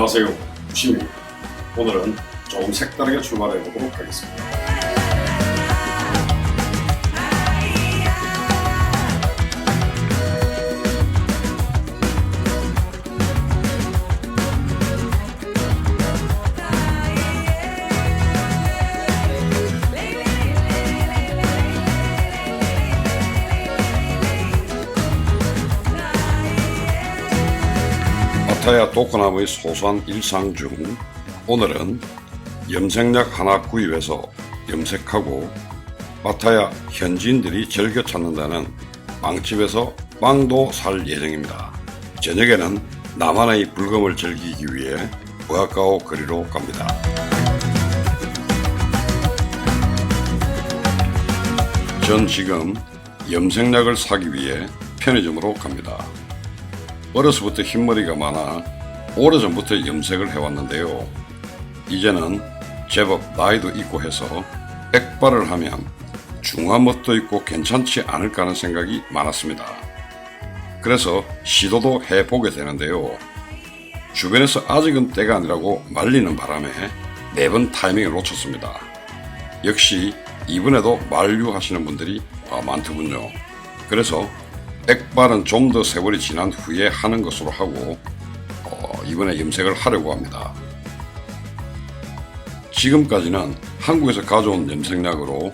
안녕하세요. 부심입니다. 오늘은 조금 색다르게 출발해 보도록 하겠습니다. 도커나무의 소소한 일상 중 오늘은 염색약 하나 구입해서 염색하고 파타야 현지인들이 즐겨 찾는다는 빵집에서 빵도 살 예정입니다. 저녁에는 나만의 불금을 즐기기 위해 부하카오 거리로 갑니다. 전 지금 염색약을 사기 위해 편의점으로 갑니다. 어려서부터 흰머리가 많아 오래전부터 염색을 해왔는데요. 이제는 제법 나이도 있고 해서 백발을 하면 중화멋도 있고 괜찮지 않을까 하는 생각이 많았습니다. 그래서 시도도 해보게 되는데요. 주변에서 아직은 때가 아니라고 말리는 바람에 매번 타이밍을 놓쳤습니다. 역시 이번에도 만류하시는 분들이 아, 많더군요. 그래서 백발은 좀 더 세월이 지난 후에 하는 것으로 하고 어, 이번에 염색을 하려고 합니다. 지금까지는 한국에서 가져온 염색약으로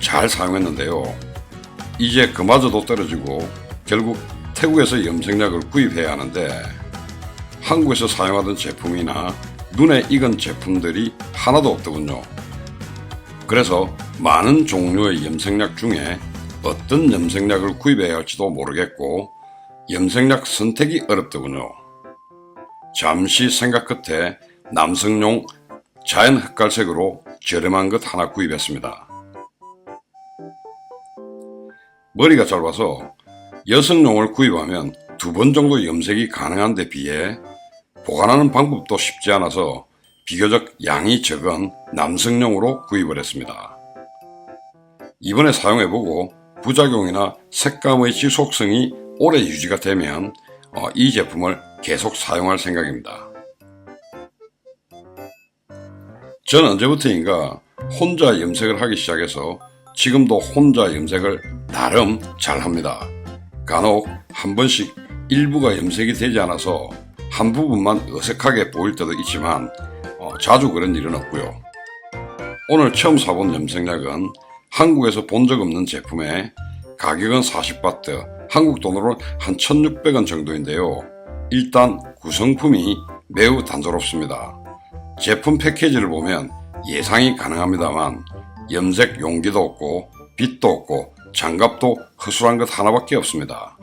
잘 사용했는데요. 이제 그마저도 떨어지고 결국 태국에서 염색약을 구입해야 하는데 한국에서 사용하던 제품이나 눈에 익은 제품들이 하나도 없더군요. 그래서 많은 종류의 염색약 중에 어떤 염색약을 구입해야 할지도 모르겠고 염색약 선택이 어렵더군요. 잠시 생각 끝에 남성용 자연 흑갈색으로 저렴한 것 하나 구입했습니다. 머리가 짧아서 여성용을 구입하면 두 번 정도 염색이 가능한 데 비해 보관하는 방법도 쉽지 않아서 비교적 양이 적은 남성용으로 구입을 했습니다. 이번에 사용해보고 부작용이나 색감의 지속성이 오래 유지가 되면 어, 이 제품을 계속 사용할 생각입니다. 전 언제부터인가 혼자 염색을 하기 시작해서 지금도 혼자 염색을 나름 잘 합니다. 간혹 한 번씩 일부가 염색이 되지 않아서 한 부분만 어색하게 보일 때도 있지만 어, 자주 그런 일은 없고요. 오늘 처음 사본 염색약은 한국에서 본 적 없는 제품에 가격은 40바트, 한국 돈으로 한 1600원 정도인데요. 일단 구성품이 매우 단조롭습니다. 제품 패키지를 보면 예상이 가능합니다만 염색 용기도 없고 빛도 없고 장갑도 허술한 것 하나밖에 없습니다.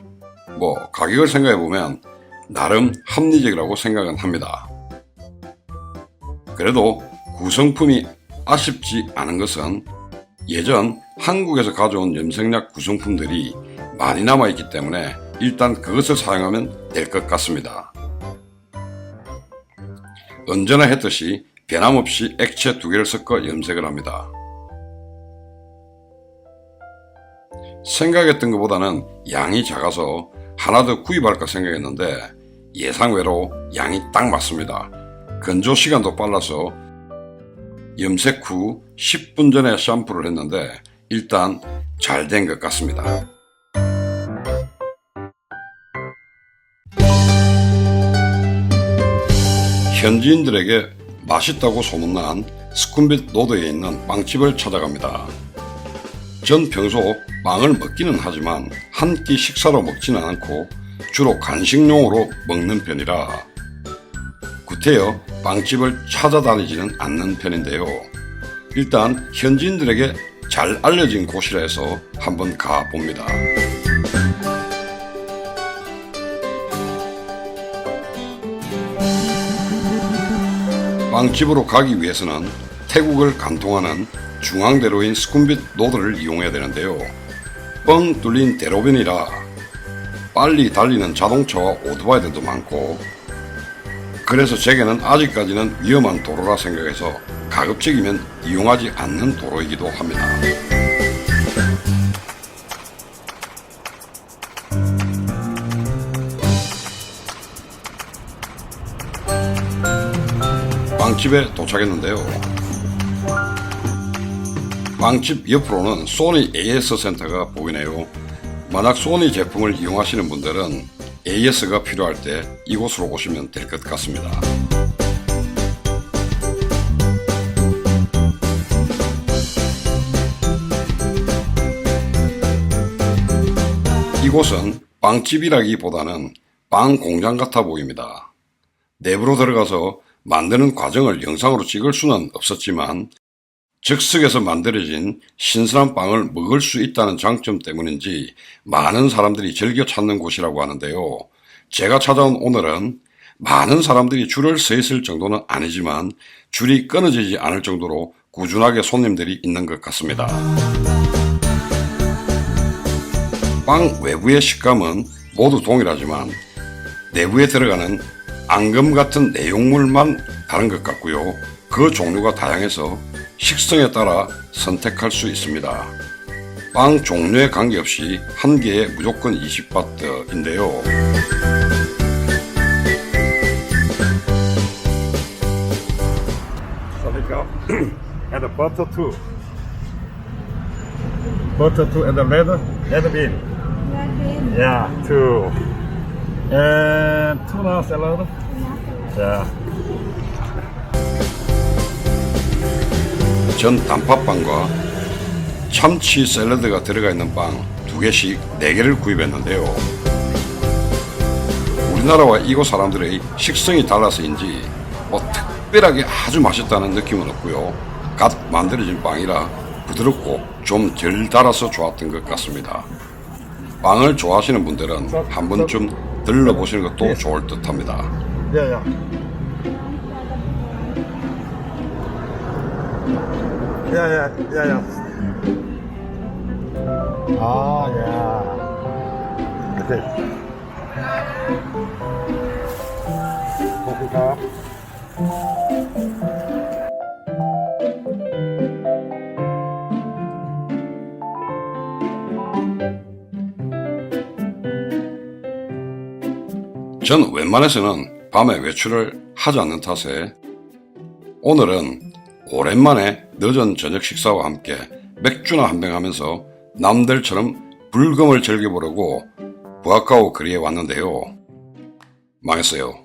뭐 가격을 생각해 보면 나름 합리적이라고 생각은 합니다. 그래도 구성품이 아쉽지 않은 것은 예전 한국에서 가져온 염색약 구성품들이 많이 남아있기 때문에 일단 그것을 사용하면 될 것 같습니다. 언제나 했듯이 변함없이 액체 두 개를 섞어 염색을 합니다. 생각했던 것보다는 양이 작아서 하나 더 구입할까 생각했는데 예상외로 양이 딱 맞습니다. 건조 시간도 빨라서 염색 후 10분 전에 샴푸를 했는데 일단 잘 된 것 같습니다. 현지인들에게 맛있다고 소문난 스쿰빗 노드에 있는 빵집을 찾아갑니다. 전 평소 빵을 먹기는 하지만 한 끼 식사로 먹지는 않고 주로 간식용으로 먹는 편이라 구태여 빵집을 찾아다니지는 않는 편인데요. 일단 현지인들에게 잘 알려진 곳이라 해서 한번 가봅니다. 빵집으로 가기 위해서는 태국을 관통하는 중앙대로인 스쿰빗 노드를 이용해야 되는데요. 뻥 뚫린 대로변이라 빨리 달리는 자동차와 오토바이들도 많고 그래서 제게는 아직까지는 위험한 도로라 생각해서 가급적이면 이용하지 않는 도로이기도 합니다. 빵집에 도착했는데요. 빵집 옆으로는 소니 AS 센터가 보이네요. 만약 소니 제품을 이용하시는 분들은 AS가 필요할 때 이곳으로 오시면 될 것 같습니다. 이곳은 빵집이라기보다는 빵 공장 같아 보입니다. 내부로 들어가서 만드는 과정을 영상으로 찍을 수는 없었지만 즉석에서 만들어진 신선한 빵을 먹을 수 있다는 장점 때문인지 많은 사람들이 즐겨 찾는 곳이라고 하는데요. 제가 찾아온 오늘은 많은 사람들이 줄을 서 있을 정도는 아니지만 줄이 끊어지지 않을 정도로 꾸준하게 손님들이 있는 것 같습니다. 빵 외부의 식감은 모두 동일하지만 내부에 들어가는 앙금 같은 내용물만 다른 것 같고요. 그 종류가 다양해서 식성에 따라 선택할 수 있습니다. 빵 종류에 관계없이 한 개에 무조건 20바트인데요. Salicao and the butter too. Butter too and the red red bean. Yeah, two. And tuna. Yeah. 전 단팥빵과 참치 샐러드가 들어가 있는 빵 두 개씩 네 개를 구입했는데요. 우리나라와 이곳 사람들의 식성이 달라서인지 뭐 특별하게 아주 맛있다는 느낌은 없고요. 갓 만들어진 빵이라 부드럽고 좀 덜 달아서 좋았던 것 같습니다. 빵을 좋아하시는 분들은 한 번쯤 들러보시는 것도 좋을 듯 합니다. Yeah, yeah. Yeah, yeah, yeah, yeah. Ah, yeah. Okay. Coffee cup. 전 웬만해서는 밤에 외출을 하지 않는 탓에 오늘은 오랜만에 늦은 저녁 식사와 함께 맥주나 한 병 하면서 남들처럼 불금을 즐겨보려고 부아카오 거리에 왔는데요. 망했어요.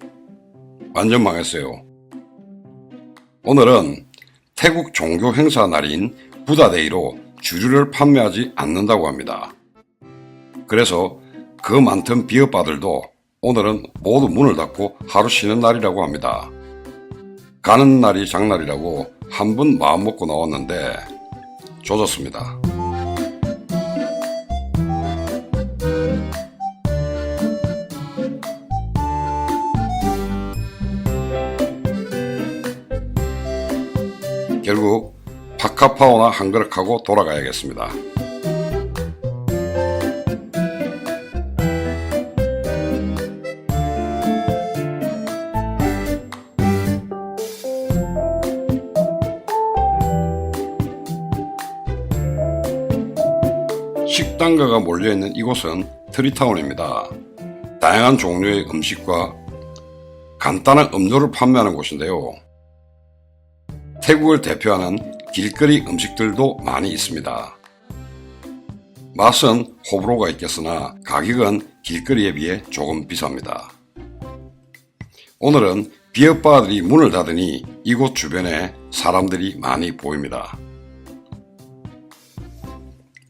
완전 망했어요. 오늘은 태국 종교 행사 날인 부다데이로 주류를 판매하지 않는다고 합니다. 그래서 그 많던 비어바들도 오늘은 모두 문을 닫고 하루 쉬는 날이라고 합니다. 가는 날이 장날이라고 한 번 마음 먹고 나왔는데 조졌습니다. 결국 파카파오나 한 그릇 하고 돌아가야겠습니다. 식당가가 몰려있는 이곳은 트리타운입니다. 다양한 종류의 음식과 간단한 음료를 판매하는 곳인데요. 태국을 대표하는 길거리 음식들도 많이 있습니다. 맛은 호불호가 있겠으나 가격은 길거리에 비해 조금 비쌉니다. 오늘은 비어바들이 문을 닫으니 이곳 주변에 사람들이 많이 보입니다.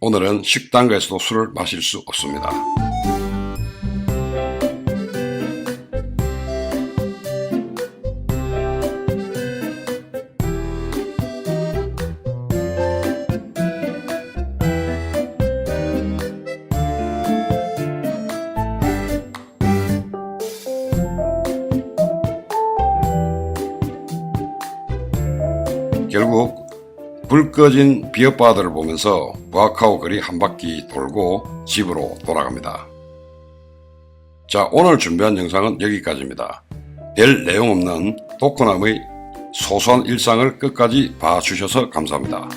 오늘은 식당가에서도 술을 마실 수 없습니다. 결국 불 꺼진 비어바들을 보면서 부아카오 거리 한 바퀴 돌고 집으로 돌아갑니다. 자, 오늘 준비한 영상은 여기까지입니다. 별 내용 없는 도코남의 소소한 일상을 끝까지 봐주셔서 감사합니다.